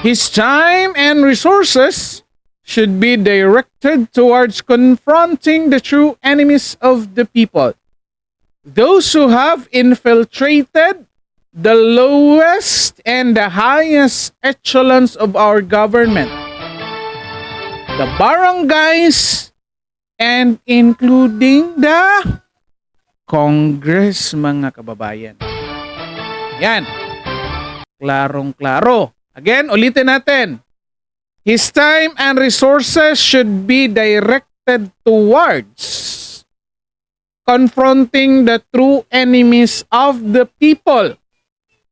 His time and resources should be directed towards confronting the true enemies of the people. Those who have infiltrated the lowest and the highest echelons of our government. The barangays and including the Congress, mga kababayan. Yan. Klarong-klaro. Again, ulitin natin. His time and resources should be directed towards confronting the true enemies of the people.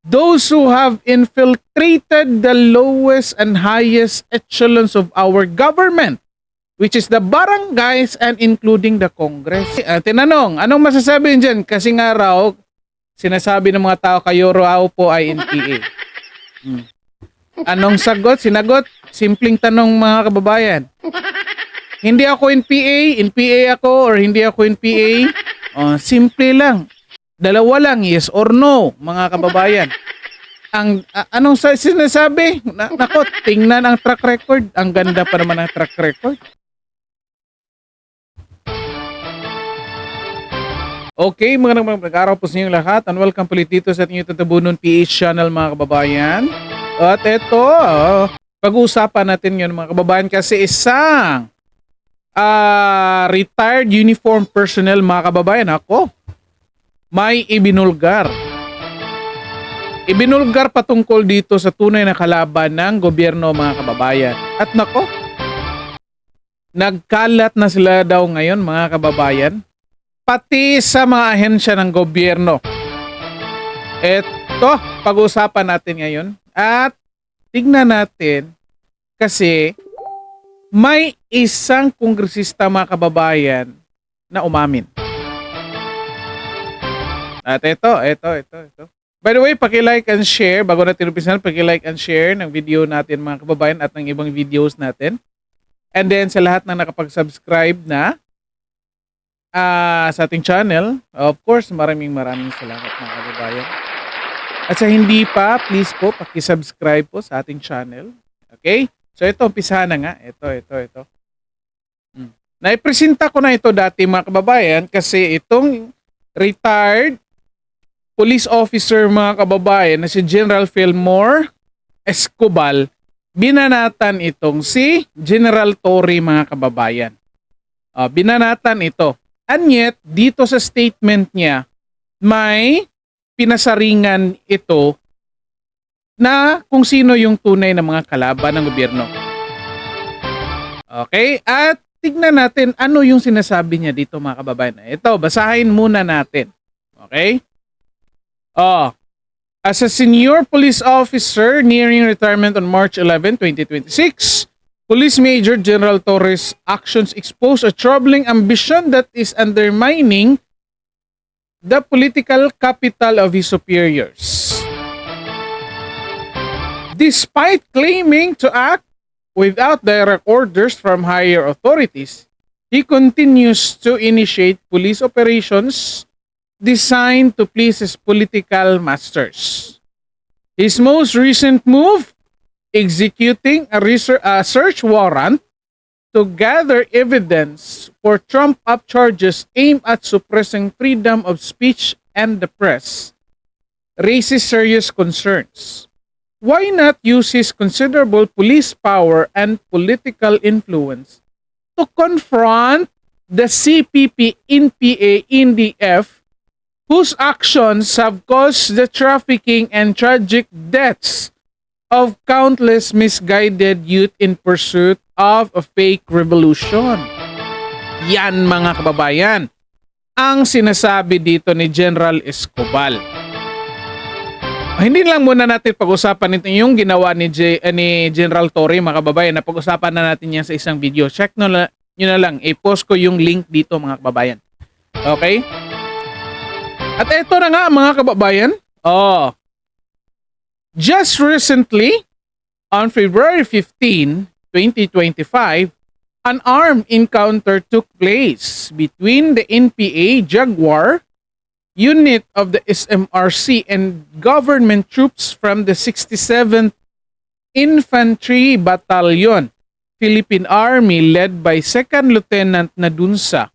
Those who have infiltrated the lowest and highest echelons of our government, which is the barangays and including the Congress. Uh, tinanong, anong masasabi dyan? Kasi nga raw, sinasabi ng mga tao kayo raw po ay NPA. Hmm. Anong sagot? Sinagot? Simpleng tanong mga kababayan. Hindi ako NPA, NPA ako or hindi ako NPA. Oh, simple lang. Dalawa lang, yes or no, mga kababayan. Ang a- anong sa, sinasabi? Na, nako, tingnan ang track record. Ang ganda pa naman ng track record. Okay, mga mga nag-araw po sa inyong lahat and welcome ulit dito sa ating Tatabunon PH channel mga kababayan. At ito, ah, pag-uusapan natin yun mga kababayan kasi isang ah, retired uniform personnel mga kababayan ako may ibinulgar. Ibinulgar patungkol dito sa tunay na kalaban ng gobyerno mga kababayan. At nako, nagkalat na sila daw ngayon mga kababayan pati sa mga ahensya ng gobyerno. Ito, pag-usapan natin ngayon. At tignan natin kasi may isang kongresista mga kababayan na umamin. At ito, ito, ito, ito. By the way, paki-like and share bago natin umpisan, paki-like and share ng video natin mga kababayan at ng ibang videos natin. And then sa lahat na nakapag-subscribe na ah, sa ating channel, of course, maraming maraming salamat mga kababayan. At sa hindi pa, please po, paki-subscribe po sa ating channel. Okay? So ito, umpisa na nga. Ito, ito, ito. Hmm. Naipresenta ko na ito dati mga kababayan kasi itong retired police officer mga kababayan na si General Fillmore Escobal, binanatan itong si General Torre mga kababayan. Ah, binanatan ito. And yet, dito sa statement niya, may pinasaringan ito na kung sino yung tunay na mga kalaban ng gobyerno. Okay? At tignan natin ano yung sinasabi niya dito mga kababayan. Ito, basahin muna natin. Okay? Oh, as a senior police officer nearing retirement on March 11, 2026, Police Major General Torres' actions expose a troubling ambition that is undermining the political capital of his superiors. Despite claiming to act without direct orders from higher authorities, he continues to initiate police operations designed to please his political masters. His most recent move executing a, research, a search warrant to gather evidence for Trump up charges aimed at suppressing freedom of speech and the press raises serious concerns. Why not use his considerable police power and political influence to confront the CPP, NPA, NDF, whose actions have caused the trafficking and tragic deaths of countless misguided youth in pursuit of a fake revolution. Yan mga kababayan, ang sinasabi dito ni General Escobal. Ah, Hindi lang muna natin pag-usapan ito yung ginawa ni, J- eh, ni General Torre mga kababayan na pag-usapan na natin yan sa isang video. Check no, la- nyo na lang, i-post ko yung link dito mga kababayan. Okay? At ito na nga mga kababayan. Oh, Just recently, on February 15, 2025, an armed encounter took place between the NPA Jaguar unit of the SMRC and government troops from the 67th Infantry Battalion, Philippine Army led by Second Lieutenant Nadunsa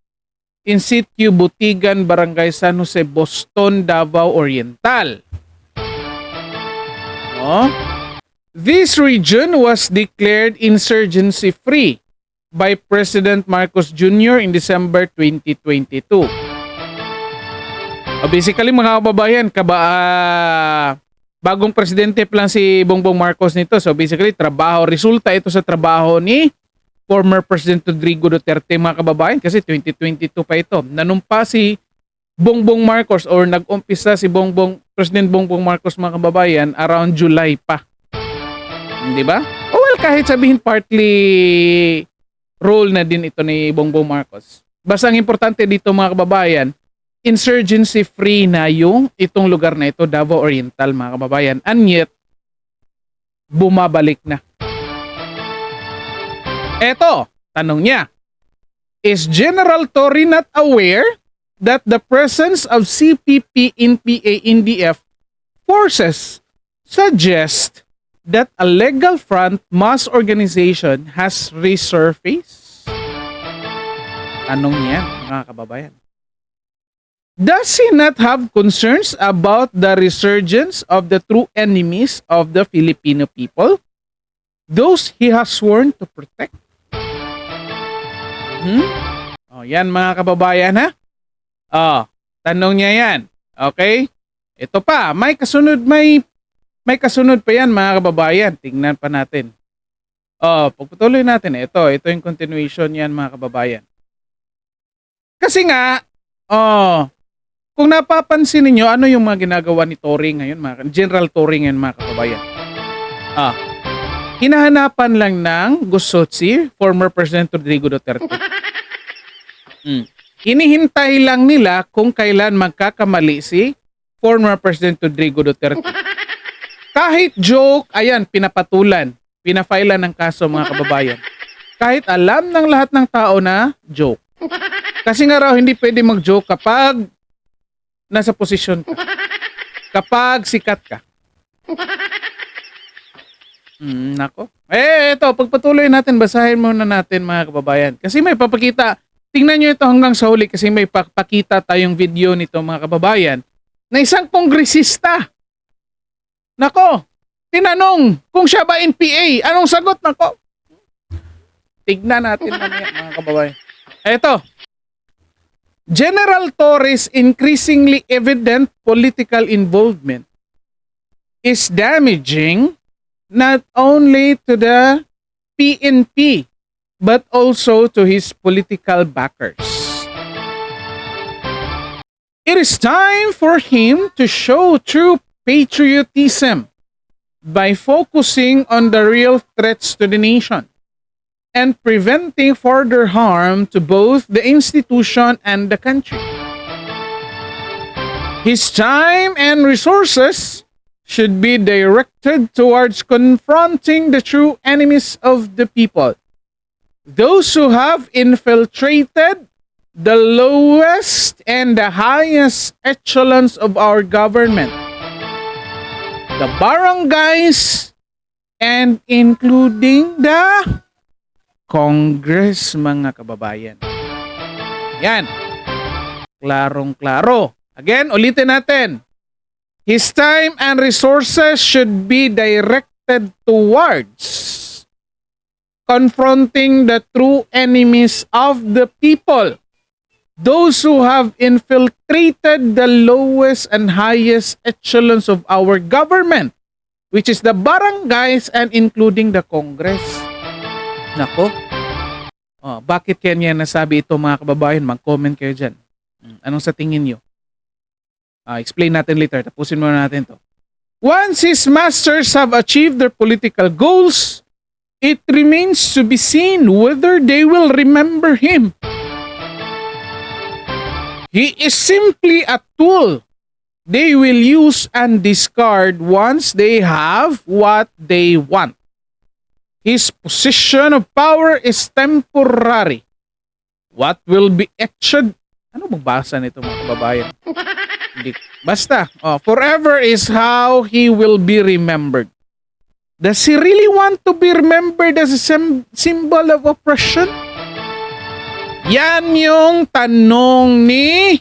in situ Butigan, Barangay San Jose, Boston, Davao Oriental. No? This region was declared insurgency free by President Marcos Jr. in December 2022. Uh, basically mga kababayan, kaba, ah, bagong presidente pa lang si Bongbong Marcos nito. So basically trabaho, resulta ito sa trabaho ni former President Rodrigo Duterte mga kababayan kasi 2022 pa ito. Nanumpa si Bongbong Marcos or nag-umpisa si Bongbong President Bongbong Marcos mga kababayan around July pa. Di ba? O well, kahit sabihin partly role na din ito ni Bongbong Marcos. Basta ang importante dito mga kababayan, insurgency free na yung itong lugar na ito, Davao Oriental mga kababayan. And yet, bumabalik na. Eto, tanong niya. Is General Torre not aware that the presence of CPP in PA-NDF forces suggest that a legal front mass organization has resurfaced? Tanong niya, mga kababayan. Does he not have concerns about the resurgence of the true enemies of the Filipino people? Those he has sworn to protect? Hmm? Oh, yan mga kababayan ha? Oh, tanong niya yan. Okay? Ito pa, may kasunod, may may kasunod pa yan mga kababayan. Tingnan pa natin. Oh, pagpatuloy natin. Ito, ito yung continuation yan mga kababayan. Kasi nga, oh, kung napapansin niyo ano yung mga ginagawa ni Tory ngayon, mga, General Tory ngayon mga kababayan. Ah, hinahanapan lang ng Gusotsi, former President Rodrigo Duterte. Hmm. Hinihintay lang nila kung kailan magkakamali si former President Rodrigo Duterte. Kahit joke, ayan, pinapatulan, pinafailan ng kaso mga kababayan. Kahit alam ng lahat ng tao na joke. Kasi nga raw, hindi pwede mag-joke kapag nasa posisyon ka. Kapag sikat ka. Hmm, nako. Eh, ito, pagpatuloy natin, basahin muna natin mga kababayan. Kasi may papakita, tingnan nyo ito hanggang sa huli kasi may papakita tayong video nito mga kababayan na isang kongresista. Nako, tinanong kung siya ba NPA. Anong sagot? Nako. Tignan natin mamaya mga kababayan. Eto, General Torres' increasingly evident political involvement is damaging not only to the PNP but also to his political backers. It is time for him to show true patriotism by focusing on the real threats to the nation and preventing further harm to both the institution and the country. His time and resources should be directed towards confronting the true enemies of the people. Those who have infiltrated the lowest and the highest echelons of our government, the barangays, and including the Congress, mga kababayan. Yan. Klarong-klaro. Again, ulitin natin. His time and resources should be directed towards confronting the true enemies of the people. Those who have infiltrated the lowest and highest echelons of our government, which is the barangays and including the Congress. Nako. Oh, bakit kaya niya nasabi ito mga kababayan? Mag-comment kayo dyan. Hmm, Anong sa tingin nyo? Ah, explain natin later. Tapusin muna natin to. Once his masters have achieved their political goals, it remains to be seen whether they will remember him. He is simply a tool they will use and discard once they have what they want. His position of power is temporary. What will be etched? Ano magbasa nito mga kababayan? Basta, oh, forever is how he will be remembered. Does he really want to be remembered as a symbol of oppression? Yan yung tanong ni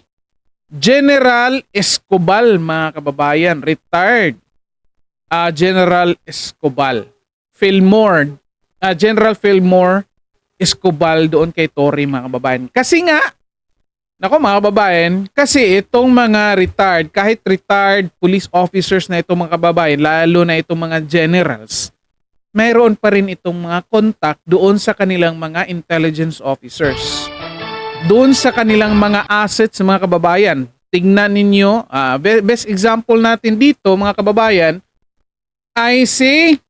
General Escobal, mga kababayan. Retired ah, General Escobal. Fillmore. ah, General Fillmore Escobal doon kay Tory, mga kababayan. Kasi nga, Nako mga kababayan, kasi itong mga retired, kahit retired police officers na itong mga kababayan, lalo na itong mga generals, mayroon pa rin itong mga contact doon sa kanilang mga intelligence officers. Doon sa kanilang mga assets mga kababayan. Tingnan ninyo, be- best example natin dito mga kababayan, ay si,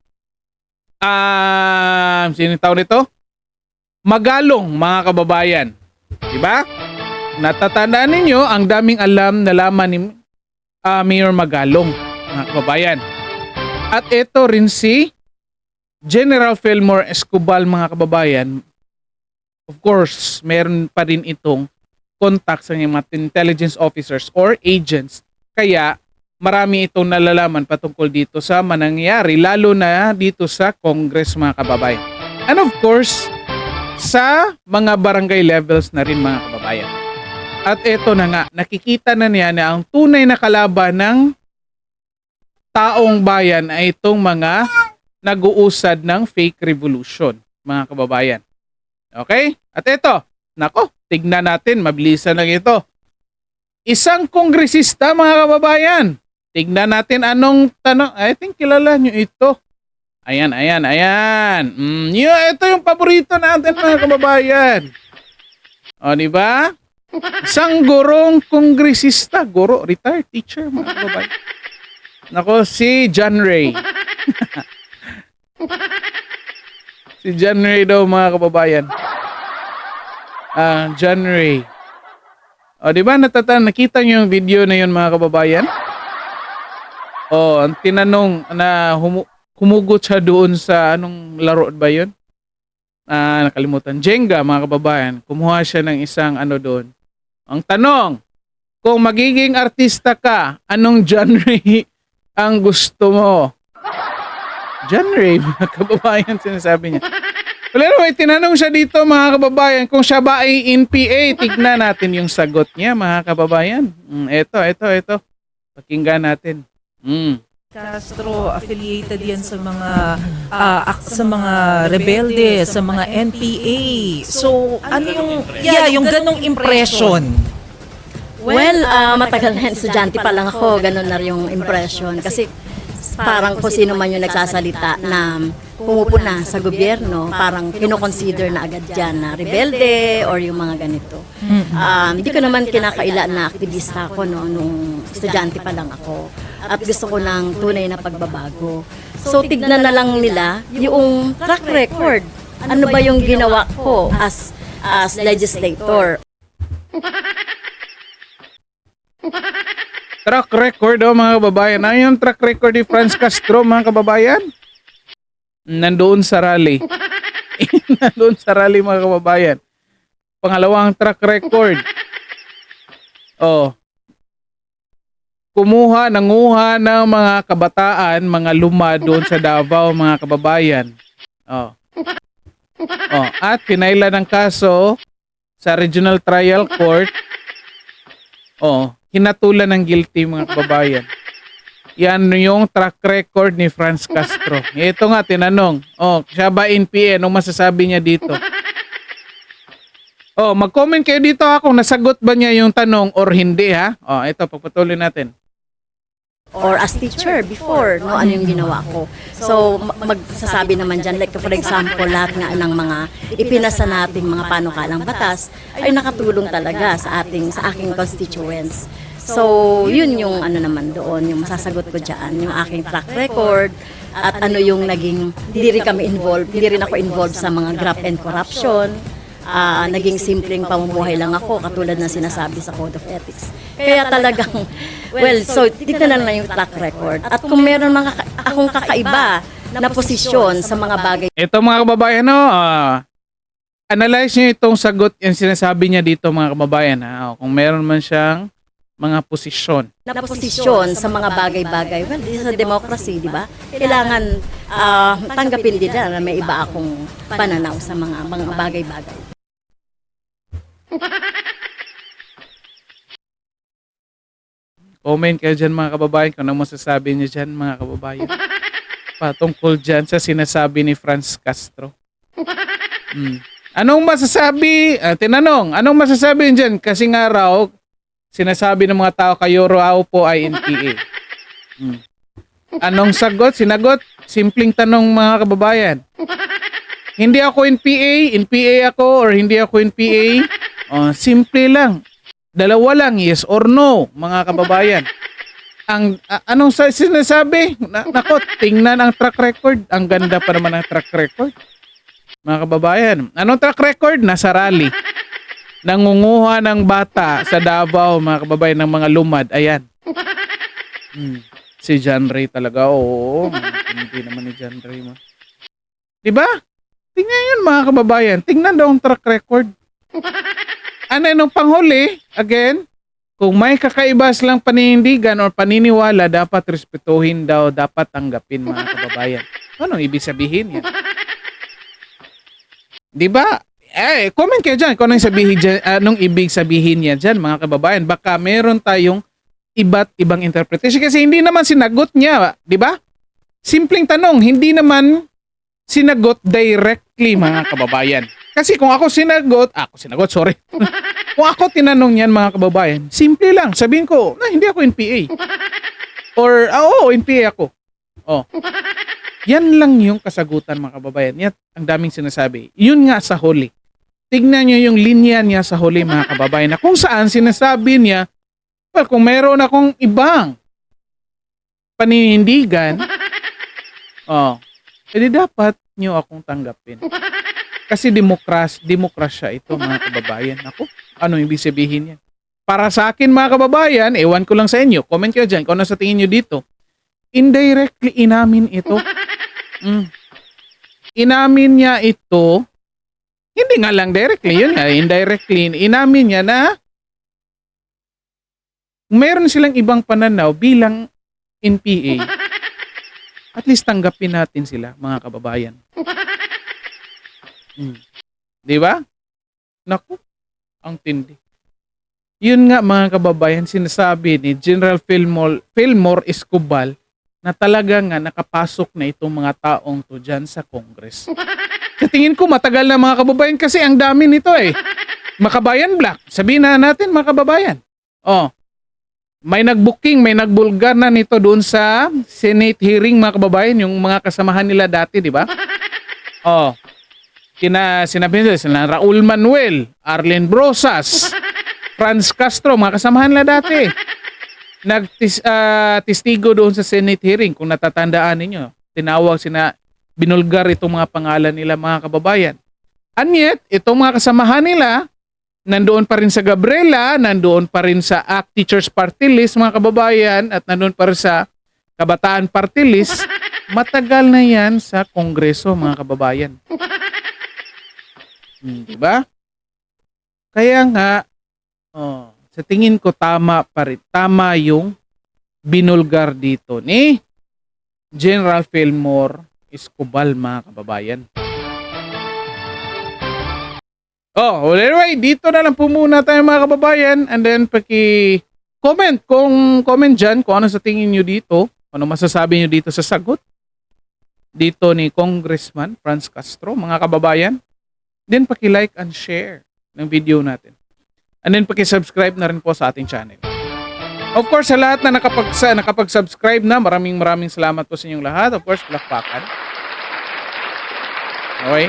ah, sino tao nito? Magalong mga kababayan. Diba? Natatandaan ninyo, ang daming alam na laman ni ah, Mayor Magalong, mga kababayan. At ito rin si General Fillmore Escobal, mga kababayan. Of course, meron pa rin itong contact sa mga intelligence officers or agents. Kaya marami itong nalalaman patungkol dito sa manangyari, lalo na dito sa Congress, mga kababayan. And of course, sa mga barangay levels na rin, mga kababayan. At eto na nga, nakikita na niya na ang tunay na kalaban ng taong bayan ay itong mga nag-uusad ng fake revolution, mga kababayan. Okay? At eto, nako, tignan natin, mabilisan lang ito. Isang kongresista, mga kababayan. Tignan natin anong tanong. I think kilala nyo ito. Ayan, ayan, ayan. Mm, yun, ito yung paborito natin, mga kababayan. O, di ba? Isang gurong kongresista, guro, retired teacher, mga kababayan. Nako, si John Ray. si John Ray daw, mga kababayan. Ah, John Ray. O, di ba natatan, nakita niyo yung video na yun, mga kababayan? O, ang tinanong na humu- humugot siya doon sa anong laro ba yun? Ah, nakalimutan. Jenga, mga kababayan. Kumuha siya ng isang ano doon. Ang tanong, kung magiging artista ka, anong genre ang gusto mo? Genre, mga kababayan, sinasabi niya. Well, anyway, tinanong siya dito, mga kababayan, kung siya ba ay NPA, tignan natin yung sagot niya, mga kababayan. Mm, eto, eto, eto. Pakinggan natin. Mm. Castro affiliated yan sa mga ak- sa mga rebelde, sa mga NPA. So, ano yung yeah, yung ganong impression. Well, ah, matagal na yan, estudyante pa lang ako, ganun na yung impression. Kasi parang kung sino man yung nagsasalita na pumupuna sa gobyerno, parang kinoconsider na agad dyan na rebelde or yung mga ganito. Um, Hindi ko naman kinakaila na aktivista ako no, nung estudyante pa lang ako. At gusto ko ng tunay na pagbabago. So, tignan na lang nila yung track record. Ano ba yung ginawa ko as as legislator Track record, oh, mga kababayan. Ano yung track record ni Franz Castro, mga kababayan? Nandoon sa rally. Nandoon sa rally, mga kababayan. Pangalawang track record. Oh. Kumuha, nanguha ng mga kabataan, mga luma doon sa Davao, mga kababayan. Oh. Oh, at pinaila ng kaso sa Regional Trial Court. Oh, hinatulan ng guilty mga kababayan. Yan yung track record ni Franz Castro. Ito nga, tinanong. Oh, siya ba NPA? Anong masasabi niya dito? Oh, mag-comment kayo dito ha kung nasagot ba niya yung tanong or hindi ha. Oh, ito, pagpatuloy natin. Or as teacher before, no, ano yung ginawa ko. So, ma- magsasabi naman dyan, like for example, lahat nga ng mga ipinasa nating mga panukalang batas ay nakatulong talaga sa ating, sa aking constituents. So, yun yung ano naman doon, yung masasagot ko dyan, yung aking track record, at ano yung naging, hindi rin kami involved, hindi rin ako involved sa mga graft and corruption, Ah, naging simpleng pamumuhay lang ako katulad ng sinasabi sa Code of Ethics. Kaya talagang, well, so tignan na lang yung track record. At kung meron mga kaka- akong kakaiba na posisyon sa mga bagay Ito mga kababayan, no, ah, analyze niyo itong sagot yung sinasabi niya dito mga kababayan. Ha? O, kung meron man siyang mga posisyon. na posisyon sa mga bagay-bagay. Well, this is a democracy, di ba? Kailangan ah, tanggapin din na may iba akong pananaw sa mga mga bagay-bagay. Comment kayo dyan mga kababayan kung ano masasabi niyo dyan mga kababayan. Patungkol dyan sa sinasabi ni Franz Castro. Hmm. Anong masasabi? Ah, tinanong, anong masasabi dyan? Kasi nga raw, sinasabi ng mga tao kayo raw po ay NPA. Hmm. Anong sagot? Sinagot? Simpleng tanong mga kababayan. Hindi ako NPA, NPA ako or hindi ako NPA. Oh, simple lang. Dalawa lang, yes or no, mga kababayan. Ang a- anong sa sinasabi? Na, nako, tingnan ang track record. Ang ganda pa naman ng track record. Mga kababayan, anong track record? Nasa rally. Nangunguha ng bata sa Davao, mga kababayan, ng mga lumad. Ayan. Hmm. Si John Ray talaga, oo. Hindi naman ni John Ray. Ma. Diba? Tingnan yun, mga kababayan. Tingnan daw ang track record ano nung panghuli, again, kung may kakaibas lang paninindigan or paniniwala, dapat respetuhin daw, dapat tanggapin mga kababayan. Anong ibig sabihin yan? Di ba? Eh, comment kayo dyan kung anong, sabihin dyan, anong ibig sabihin niya dyan, mga kababayan. Baka meron tayong iba't ibang interpretation kasi hindi naman sinagot niya, di ba? Simpleng tanong, hindi naman sinagot directly, mga kababayan. Kasi kung ako sinagot, ako sinagot, sorry. kung ako tinanong yan mga kababayan, simple lang. Sabihin ko, na hindi ako NPA. Or, ah, oo, NPA ako. Oh. Yan lang yung kasagutan mga kababayan. Yan ang daming sinasabi. Yun nga sa huli. Tignan nyo yung linya niya sa huli mga kababayan na kung saan sinasabi niya, well, kung meron akong ibang paninindigan, oh, edi dapat nyo akong tanggapin. Kasi demokras, demokrasya ito mga kababayan. Ako, ano ibig sabihin yan? Para sa akin mga kababayan, ewan ko lang sa inyo. Comment kayo dyan kung ano sa tingin nyo dito. Indirectly inamin ito. Mm. Inamin niya ito. Hindi nga lang directly, yun nga, indirectly. Inamin niya na meron silang ibang pananaw bilang NPA. At least tanggapin natin sila, mga kababayan. Mm. Di ba? Naku, ang tindi. Yun nga mga kababayan, sinasabi ni General Fillmore, Fillmore Escobal na talaga nga nakapasok na itong mga taong to dyan sa Congress. Sa tingin ko matagal na mga kababayan kasi ang dami nito eh. Makabayan Black. Sabihin na natin mga kababayan. Oh, may nagbooking, may nagbulgar na nito doon sa Senate hearing mga kababayan, yung mga kasamahan nila dati, di ba? Oh, kina sinabi nila sila Raul Manuel, Arlen Brosas, Franz Castro, mga kasamahan nila dati. Nagtis testigo doon sa Senate hearing kung natatandaan ninyo. Tinawag sina binulgar itong mga pangalan nila mga kababayan. And yet, itong mga kasamahan nila, nandoon pa rin sa Gabriela, nandoon pa rin sa ACT Teachers Party List mga kababayan, at nandoon pa rin sa Kabataan Party List, matagal na yan sa Kongreso mga kababayan. Hmm, di ba? Kaya nga, oh, sa tingin ko tama pa rin. Tama yung binulgar dito ni General Fillmore Escobal mga kababayan. Oh, well anyway, dito na lang po muna tayo mga kababayan and then paki comment kung comment dyan kung ano sa tingin nyo dito, ano masasabi nyo dito sa sagot dito ni Congressman Franz Castro, mga kababayan. Then paki-like and share ng video natin. And then paki-subscribe na rin po sa ating channel. Of course, sa lahat na nakapag nakapag-subscribe na, maraming maraming salamat po sa inyong lahat. Of course, palakpakan. Okay?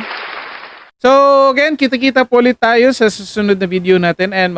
So, again, kita-kita po ulit tayo sa susunod na video natin and